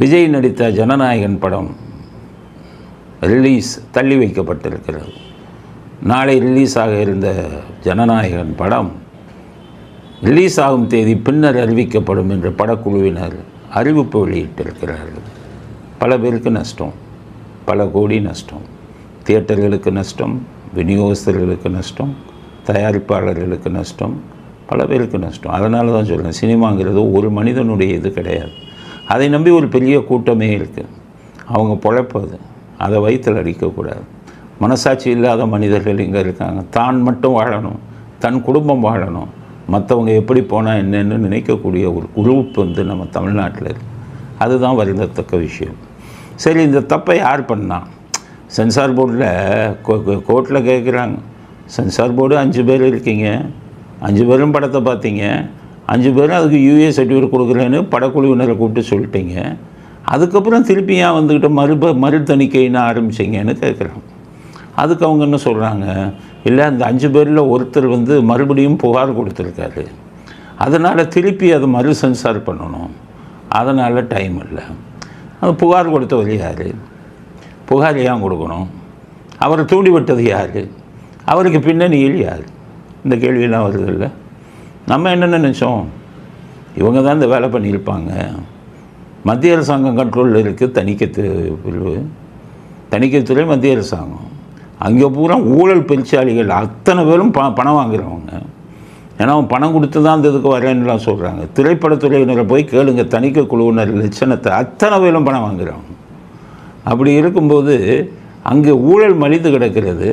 விஜய் நடித்த ஜனநாயகன் படம் ரிலீஸ் தள்ளி வைக்கப்பட்டிருக்கிறது. நாளை ரிலீஸ் ஆக இருந்த ஜனநாயகன் படம் ரிலீஸ் ஆகும் தேதி பின்னர் அறிவிக்கப்படும் என்று படக்குழுவினர் அறிவிப்பு வெளியிட்டிருக்கிறார்கள். பல பேருக்கு நஷ்டம் பல கோடி நஷ்டம் தியேட்டர்களுக்கு நஷ்டம் விநியோகஸ்தர்களுக்கு நஷ்டம் தயாரிப்பாளர்களுக்கு நஷ்டம் பல பேருக்கு நஷ்டம். அதனால தான் சொல்கிறேன் சினிமாங்கிறது ஒரு மனிதனுடைய இது கிடையாது. அதை நம்பி ஒரு பெரிய கூட்டமே இருக்குது அவங்க பொழைப்பது அதை வயிற்றில் அடிக்கக்கூடாது. மனசாட்சி இல்லாத மனிதர்கள் இங்கே இருக்காங்க. தான் மட்டும் வாழணும் தன் குடும்பம் வாழணும். மற்றவங்க எப்படி போனால் என்னென்னு நினைக்கக்கூடிய ஒரு குரூப் வந்து நம்ம தமிழ்நாட்டில் இருக்குது அதுதான் வருந்தத்தக்க விஷயம். சரி இந்த தப்பை யார் பண்ணால் சென்சார் போர்டில் கோர்ட்டில் கேட்குறாங்க சென்சார் போர்டு அஞ்சு பேர் இருக்கீங்க. அஞ்சு பேரும் படத்தை பார்த்தீங்க. அஞ்சு பேரும் அதுக்கு யூஏ சர்டிஃபிகேட் கொடுக்குறேன்னு படக்குழுவினரை கூப்பிட்டு சொல்லிட்டீங்க. அதுக்கப்புறம் திருப்பி ஏன் வந்துக்கிட்ட மறுப மறு தணிக்கைன்னு ஆரம்பிச்சிங்கன்னு கேட்குறாங்க. அதுக்கு அவங்க என்ன சொல்கிறாங்க இல்லை அந்த அஞ்சு பேரில் ஒருத்தர் வந்து மறுபடியும் புகார் கொடுத்துருக்காரு. அதனால் திருப்பி அதை மறு சென்சார் பண்ணணும். அதனால் டைம் இல்லை. அது புகார் கொடுத்தவர் யார்? புகார் ஏன் கொடுக்கணும்? அவரை தூண்டி விட்டது யார்? அவருக்கு பின்னணியில் யார்? இந்த கேள்வியெல்லாம் வருது இல்லை? நம்ம என்ன நினச்சோம்? இவங்க தான் இந்த வேலை பண்ணியிருப்பாங்க. மத்திய அரசாங்கம் கண்ட்ரோலில் இருக்குது தணிக்கை பிரிவு. தணிக்கைத்துறை மத்திய அரசாங்கம். அங்கே பூரா ஊழல் பெருச்சாளிகள் அத்தனை பேரும் ப பணம் வாங்குறவங்க. ஏன்னா அவன் பணம் கொடுத்து தான் அந்த இதுக்கு வரேன்னுலாம் சொல்கிறாங்க திரைப்படத்துறையினரை போய் கேளுங்க தணிக்கை குழுவினர் லட்சணத்தை. அத்தனை பேரும் பணம் வாங்குறவங்க. அப்படி இருக்கும்போது அங்கே ஊழல் மலிந்து கிடக்கிறது.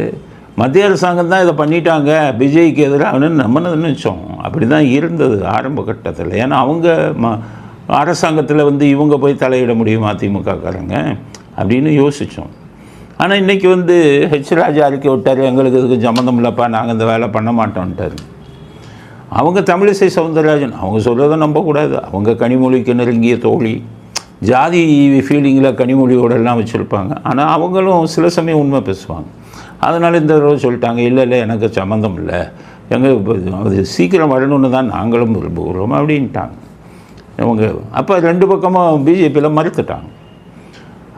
மத்திய அரசாங்கம் தான் இதை பண்ணிட்டாங்க. விஜய்க்கு எதிராகனு நம்ம நினச்சோம் அப்படி தான் இருந்தது ஆரம்ப கட்டத்தில். ஏன்னா அவங்க ம அரசாங்கத்தில் வந்து இவங்க போய் தலையிட முடியுமா திமுகக்காரங்க? அப்படின்னு யோசித்தோம் ஆனால் இன்றைக்கி வந்து ஹெச் ராஜா அறிக்கை விட்டார். எங்களுக்கு இதுக்கு சம்மந்தம் இல்லைப்பா நாங்கள் இந்த வேலை பண்ண மாட்டோம்ட்டார். அவங்க தமிழிசை சவுந்தரராஜன் அவங்க சொல்கிறத நம்பக்கூடாது. அவங்க கனிமொழிக்கு நெருங்கிய தோழி. ஜாதி ஃபீலிங்கில் கனிமொழியோடெல்லாம் வச்சுருப்பாங்க. ஆனால் அவங்களும் சில சமயம் உண்மை பேசுவாங்க. அதனால் இந்த தடவை சொல்லிட்டாங்க இல்லை இல்லை எனக்கு சம்மந்தம் இல்லை. எங்கள் அது சீக்கிரம் வரணும்னு தான் நாங்களும் விரும்புகிறோம் அப்படின்ட்டாங்க. இவங்க அப்போ ரெண்டு பக்கமும் பிஜேபியில் மறுத்துட்டாங்க.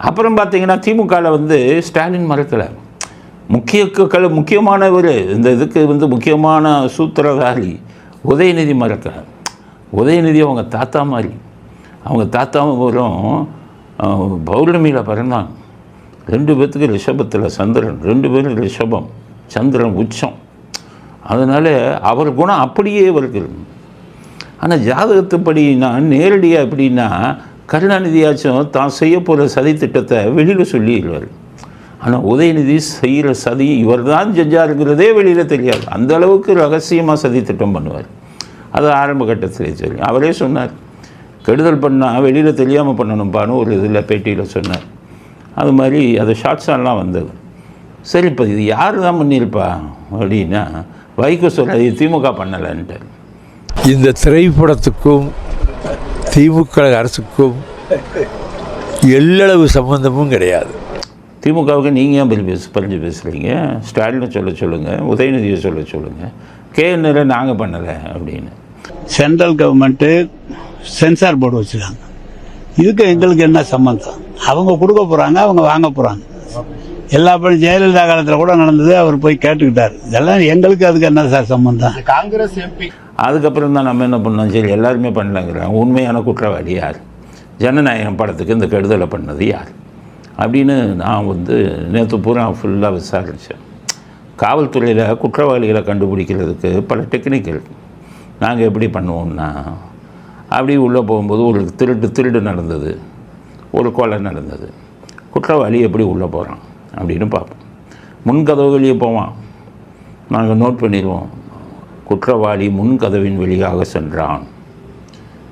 அப்புறம் பார்த்தீங்கன்னா திமுகவில் வந்து ஸ்டாலின் மறுக்கலை. முக்கிய கல முக்கியமானவர் இந்த இதுக்கு வந்து முக்கியமான சூத்திரதாரி உதயநிதி மறக்கலை. உதயநிதி அவங்க தாத்தா மாதிரி. அவங்க தாத்தாவும் பௌர்ணமியில் பிறந்தாங்க. ரெண்டு பேர்த்துக்கு ரிஷபத்தில் சந்திரன் ரெண்டு பேரும் ரிஷபம் சந்திரன் உச்சம். அதனால் அவர் குணம் அப்படியே இருக்குது ஆனால் ஜாதகத்துப்படினா நேரடியாக எப்படின்னா கருணாநிதியாச்சும் தான் செய்ய போகிற சதி திட்டத்தை வெளியில் சொல்லிடுவார். ஆனால் உதயநிதி செய்கிற சதி இவர் தான் செஞ்சாருங்கிறதே வெளியில் தெரியாது. அந்த அளவுக்கு ரகசியமாக சதி திட்டம் பண்ணுவார். அது ஆரம்ப கட்டத்திலே சொல்லி அவரே சொன்னார் கெடுதல் பண்ணால் வெளியில் தெரியாமல் பண்ணணும்ப்பான்னு ஒரு இதில் பேட்டியில் சொன்னார். அது மாதிரி அது ஷார்ட்ஸாலாம் வந்தது. சரி இப்போ இது யார் தான் பண்ணியிருப்பா அப்படின்னா வைகோ சொல்ல இது திமுக பண்ணலைன்ட்டார் இந்த திரைப்படத்துக்கும் திமுக அரசுக்கும் எல்லளவு சம்பந்தமும் கிடையாது. திமுகவுக்கு நீங்கள் ஏன் பரி பேச பறிஞ்சு பேசுகிறீங்க ஸ்டாலினை சொல்ல சொல்லுங்கள் உதயநிதியை சொல்ல சொல்லுங்கள் கேஎன்ஆரை நாங்கள் பண்ணலை அப்படின்னு. சென்ட்ரல் கவர்மெண்ட்டு சென்சார் போர்டு வச்சுருக்காங்க. இதுக்கு எங்களுக்கு என்ன சம்மந்தம் அவங்க கொடுக்க போகிறாங்க அவங்க வாங்க போகிறாங்க எல்லா பணி ஜெயலலிதா காலத்தில் கூட நடந்தது அவர் போய் கேட்டுக்கிட்டார். இதெல்லாம் எங்களுக்கு அதுக்கு என்ன சார் சம்மந்தம் காங்கிரஸ் எம்பி. அதுக்கப்புறம் தான் நம்ம என்ன பண்ணோம்? சரி எல்லாருமே பண்ணலங்கிறாங்க உண்மையான குற்றவாளி யார்? ஜனநாயகம் படத்துக்கு இந்த கெடுதலை பண்ணது யார்? அப்படின்னு நான் வந்து நேற்று பூரா ஃபுல்லாக விசாரித்தேன் காவல்துறையில் குற்றவாளிகளை கண்டுபிடிக்கிறதுக்கு பல டெக்னிக் இருக்குது நாங்கள் எப்படி பண்ணுவோம்னா அப்படி உள்ளே போகும்போது ஒரு திருட்டு திருடு நடந்தது. ஒரு கொலை நடந்தது. குற்றவாளி எப்படி உள்ளே போகிறான் அப்படின்னு பார்ப்போம். முன்கதவு வெளியே போவான் நாங்கள் நோட் பண்ணிடுவோம். குற்றவாளி முன்கதவின் வழியாக சென்றான்.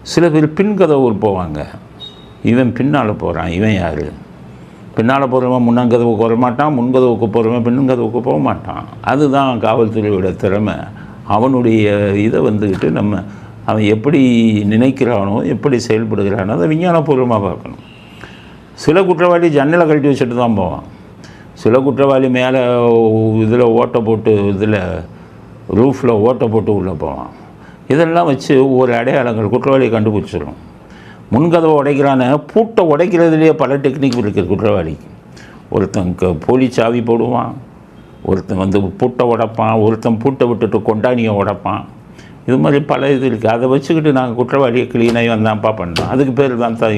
சில பேர் பின்கதவு போவாங்க. இவன் பின்னால் போகிறான். இவன் யார்? பின்னால் போகிறவன் முன்னங்கதவுக்கு வர மாட்டான். முன்கதவுக்கு போகிறவன் பின்கதவுக்கு போக மாட்டான். அதுதான் காவல்துறையோட திறமை. அவனுடைய இதை வந்துக்கிட்டு நம்ம அவன் எப்படி நினைக்கிறானோ எப்படி செயல்படுகிறானோ அதை விஞ்ஞானபூர்வமாக பார்க்கணும். சில குற்றவாளி ஜன்னலை கழட்டி வச்சுட்டு தான் போவான். சில குற்றவாளி மேலே இதில் ஓட்டை போட்டு இதில் ரூஃபில் ஓட்டை போட்டு உள்ளே போவான். இதெல்லாம் வச்சு ஒரு அடையாளங்கள் குற்றவாளியை கண்டுபிடிச்சிடும் முன்கதவை உடைக்கிறான பூட்டை உடைக்கிறதுலேயே பல டெக்னிக் இருக்குது குற்றவாளிக்கு ஒருத்தன் க- போலி சாவி போடுவான் ஒருத்தன் வந்து பூட்டை உடைப்பான் ஒருத்தன் பூட்டை விட்டுட்டு கொண்டாணியை உடைப்பான். இது மாதிரி பல இது இருக்குது அதை வச்சுக்கிட்டு நாங்கள் குற்றவாளியை கிளீனாகி வந்தான்ப்பா பண்ணோம் அதுக்கு பேர் தான் த-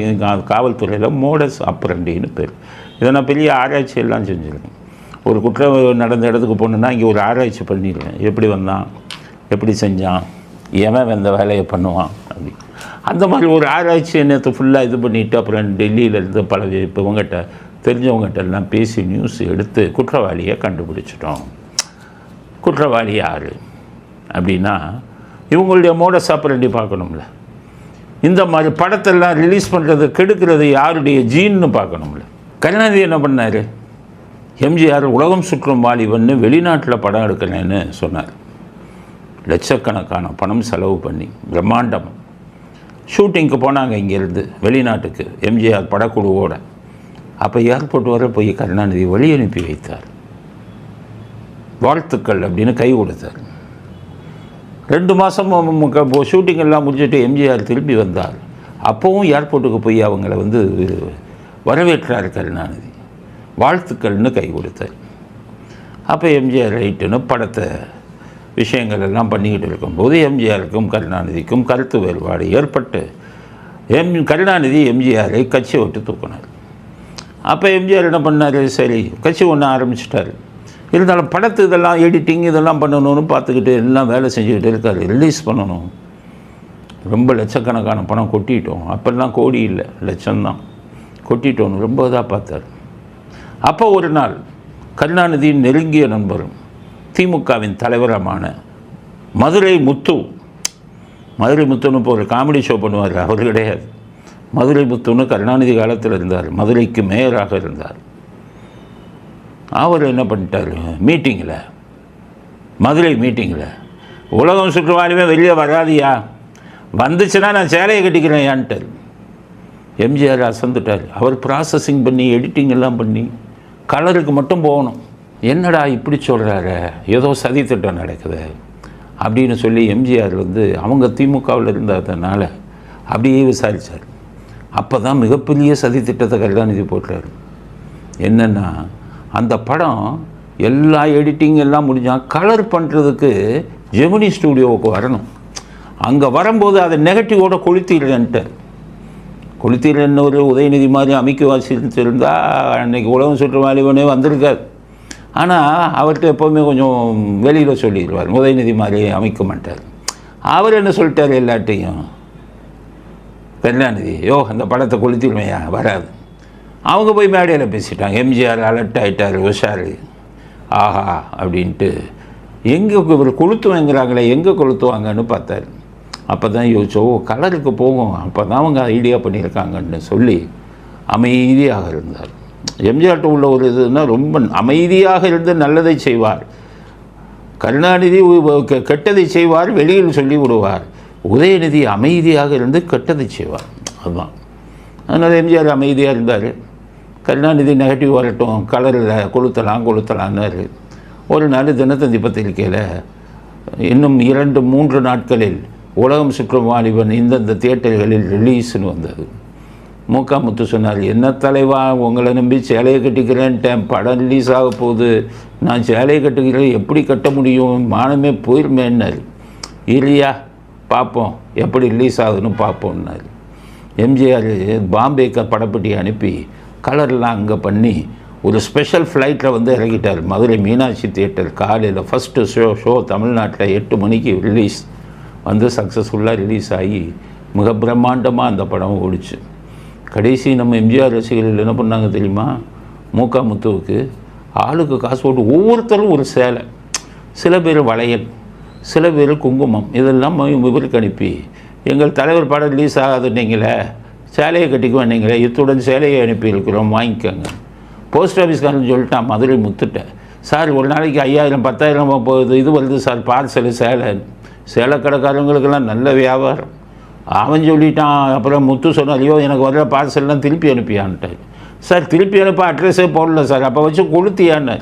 காவல்துறையில் மோடஸ் அப்ரண்டின்னு பேர். இதை நான் பெரிய ஆராய்ச்சி எல்லாம் செஞ்சுருக்கேன். ஒரு குற்றம் நடந்த இடத்துக்கு போகணுன்னா இங்கே ஒரு ஆராய்ச்சி பண்ணிடுவேன். எப்படி வந்தான்? எப்படி செஞ்சான்? எவன் வந்த வேலையை பண்ணுவான்? அப்படி. அந்த மாதிரி ஒரு ஆராய்ச்சி நேற்று ஃபுல்லாக இது பண்ணிவிட்டு அப்புறம் டெல்லியிலேருந்து பல இப்போ இவங்ககிட்ட தெரிஞ்சவங்ககிட்ட எல்லாம் பேசி நியூஸ் எடுத்து குற்றவாளியை கண்டுபிடிச்சிட்டோம். குற்றவாளி யார்? அப்படின்னா இவங்களுடைய மோட சாப்பிரண்டி பார்க்கணும்ல. இந்த மாதிரி படத்தெல்லாம் ரிலீஸ் பண்ணுறது கெடுக்கிறது யாருடைய ஜீன்னு பார்க்கணும்ல. கருணாநிதி என்ன பண்ணார்? எம்ஜிஆர் உலகம் சுற்றும் வாலிபன்னு வெளிநாட்டில் படம் எடுக்கிறேன்னு சொன்னார். லட்சக்கணக்கான பணம் செலவு பண்ணி பிரம்மாண்டம். ஷூட்டிங்க்கு போனாங்க இங்கேருந்து வெளிநாட்டுக்கு எம்ஜிஆர் படக்குழுவோட. அப்போ ஏர்போர்ட் வர போய் கருணாநிதி வழி அனுப்பி வைத்தார். வாழ்த்துக்கள் அப்படின்னு கை கொடுத்தார். ரெண்டு மாதம் ஷூட்டிங் எல்லாம் எம்ஜிஆர் திரும்பி வந்தார். அப்போவும் ஏர்போர்ட்டுக்கு போய் அவங்கள வந்து வரவேற்றார் கருணாநிதி வாழ்த்துக்கள்னு கை கொடுத்தார் அப்போ எம்ஜிஆர் ரைட்டுன்னு படத்தை விஷயங்கள் எல்லாம் பண்ணிக்கிட்டு இருக்கும்போது எம்ஜிஆருக்கும் கருணாநிதிக்கும் கருத்து வேறுபாடு ஏற்பட்டு எம் கருணாநிதி எம்ஜிஆரை கட்சி விட்டு தூக்கினார். அப்போ எம்ஜிஆர் என்ன பண்ணார்? சரி கட்சி ஒன்று ஆரம்பிச்சிட்டாரு. இருந்தாலும் படத்து இதெல்லாம் எடிட்டிங் இதெல்லாம் பண்ணணும்னு பார்த்துக்கிட்டு எல்லாம் வேலை செஞ்சுக்கிட்டு இருக்காரு. ரிலீஸ் பண்ணணும். ரொம்ப லட்சக்கணக்கான பணம் கொட்டிட்டோம். அப்போல்லாம் கோடி இல்லை. லட்சம்தான். கொட்டிட்டோன்னு ரொம்ப இதாக பார்த்தார். அப்போ ஒரு நாள் கருணாநிதியின் நெருங்கிய நண்பரும் திமுகவின் தலைவரமான மதுரை முத்து மதுரை முத்துன்னு இப்போ ஒரு காமெடி ஷோ பண்ணுவார். அவர் கிடையாது. மதுரை முத்துன்னு கருணாநிதி காலத்தில் இருந்தார். மதுரைக்கு மேயராக இருந்தார். அவர் என்ன பண்ணிட்டார்? மீட்டிங்கில் மதுரை மீட்டிங்கில் உலகம் சுற்றுவாலுமே வெளியே வராதியா? வந்துச்சுன்னா நான் சேலையை கட்டிக்கிறேன் ஏன்ட்டார். எம்ஜிஆர் அசந்துட்டார். அவர் ப்ராசஸிங் பண்ணி எடிட்டிங் எல்லாம் பண்ணி கலருக்கு மட்டும் போகணும். என்னடா இப்படி சொல்கிறாரு ஏதோ சதி திட்டம் நடக்குது. அப்படின்னு சொல்லி எம்ஜிஆர் வந்து அவங்க திமுகவில் இருந்ததுனால அப்படியே விசாரித்தார் அப்போ தான் மிகப்பெரிய சதி திட்டத்தை கருணாநிதி போட்டார் என்னென்னா அந்த படம் எல்லா எடிட்டிங் எல்லாம் முடிஞ்சால் கலர் பண்ணுறதுக்கு ஜெமினி ஸ்டூடியோவுக்கு வரணும். அங்கே வரும்போது அதை நெகட்டிவோட கொளுத்திடுறேன்ட்டார் கொளுத்திடுறேன்னு ஒரு உதயநிதி மாதிரி அமைக்க வாசித்திருந்தால் அன்னைக்கு உலகம் சுற்று வாலிபனே வந்திருக்காது ஆனால் அவர்கிட்ட எப்போவுமே கொஞ்சம் வெளியில் சொல்லிடுவார். உதயநிதி மாதிரி அமைக்க மாட்டார். அவர் என்ன சொல்லிட்டார் எல்லாட்டையும் கருணாநிதி யோ அந்த படத்தை கொளுத்திடுமையா? வராது. அவங்க போய் மேடையில் பேசிட்டாங்க. எம்ஜிஆர் அலர்ட் ஆகிட்டார் உஷாரு. ஆஹா அப்படின்ட்டு. எங்கே இவர் கொளுத்துவாங்கிறாங்களே எங்கே கொளுத்துவாங்கன்னு பார்த்தாரு. அப்போ தான் யோசிச்சோ கலருக்கு போகும். அப்போ தான் அவங்க ஐடியா பண்ணியிருக்காங்கன்னு சொல்லி அமைதியாக இருந்தார். எம்ஜிஆர்ட்ட உள்ள ஒரு இதுன்னா ரொம்ப அமைதியாக இருந்து நல்லதை செய்வார். கருணாநிதி கெ- கெட்டதை செய்வார் வெளியில் சொல்லி விடுவார். உதயநிதி அமைதியாக இருந்து கெட்டதை செய்வார். அதுதான். அதனால் எம்ஜிஆர் அமைதியாக இருந்தார். கருணாநிதி நெகட்டிவ் வரட்டும் கலரில் கொளுத்தலாம் கொளுத்தலான்னாரு ஒரு நாள் தினத்தந்தி பத்திரிக்கையில் இன்னும் இரண்டு மூன்று நாட்களில் உலகம் சுற்றும் வாலிபன் இந்தந்த தியேட்டர்களில் ரிலீஸ்னு வந்தது. மூக்கா முத்து சொன்னார் என்ன தலைவா உங்களை நம்பி சேலையை கட்டிக்கிறேன்ட்டேன் படம் ரிலீஸ் ஆக போகுது. நான் சேலையை கட்டுக்கிறேன் எப்படி கட்ட முடியும்? மானமே போயிருமேன்னாரு. இல்லையா பார்ப்போம் எப்படி ரிலீஸ் ஆகுதுன்னு பார்ப்போம்னாரு எம்ஜிஆர் பாம்பேக்கு படப்பட்டி அனுப்பி கலர்லாம் அங்கே பண்ணி ஒரு ஸ்பெஷல் ஃப்ளைட்டில் வந்து இறங்கிட்டார். மதுரை மீனாட்சி தியேட்டர் காலையில் ஃபஸ்ட்டு ஷோ ஷோ தமிழ்நாட்டில் எட்டு மணிக்கு ரிலீஸ் வந்து சக்ஸஸ்ஃபுல்லாக ரிலீஸ் ஆகி மிக பிரம்மாண்டமாக அந்த படம் ஓடிச்சு. கடைசி நம்ம எம்ஜிஆர் ரசிகர்கள் என்ன பண்ணாங்க தெரியுமா? மூக்கா முத்துவுக்கு ஆளுக்கு காசு போட்டு ஒவ்வொருத்தரும் ஒரு சேலை. சில பேர் வளையல் சில பேர் குங்குமம் இதெல்லாம் ம- இவருக்கு அனுப்பி. எங்கள் தலைவர் படம் ரிலீஸ் ஆகாதுன்னீங்களே. சேலையை கட்டிக்குவேன் நீங்களே இத்துடன் சேலையை அனுப்பியிருக்கிறோம் வாங்கிக்கோங்க. போஸ்ட் ஆஃபீஸ்காரன் சொல்லிட்டான் மதுரை முத்துட்டேன் சார் ஒரு நாளைக்கு ஐயாயிரம் பத்தாயிரம் போகுது. இது வருது சார் பார்சல் சேலை. சேலை கடைக்காரங்களுக்கெல்லாம் நல்ல வியாபாரம். அவன் சொல்லிட்டான் அப்புறம் முத்து சொன்னார் ஐயோ எனக்கு வர்ற பார்சல்லாம் திருப்பி அனுப்பியான்ட்டார். சார் திருப்பி அனுப்ப அட்ரஸே போடல சார். அப்போ வச்சு கொளுத்தியான்னு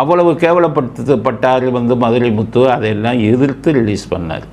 அவ்வளவு கேவலப்படுத்தப்பட்டார் வந்து மதுரை முத்து. அதையெல்லாம் எதிர்த்து ரிலீஸ் பண்ணார்.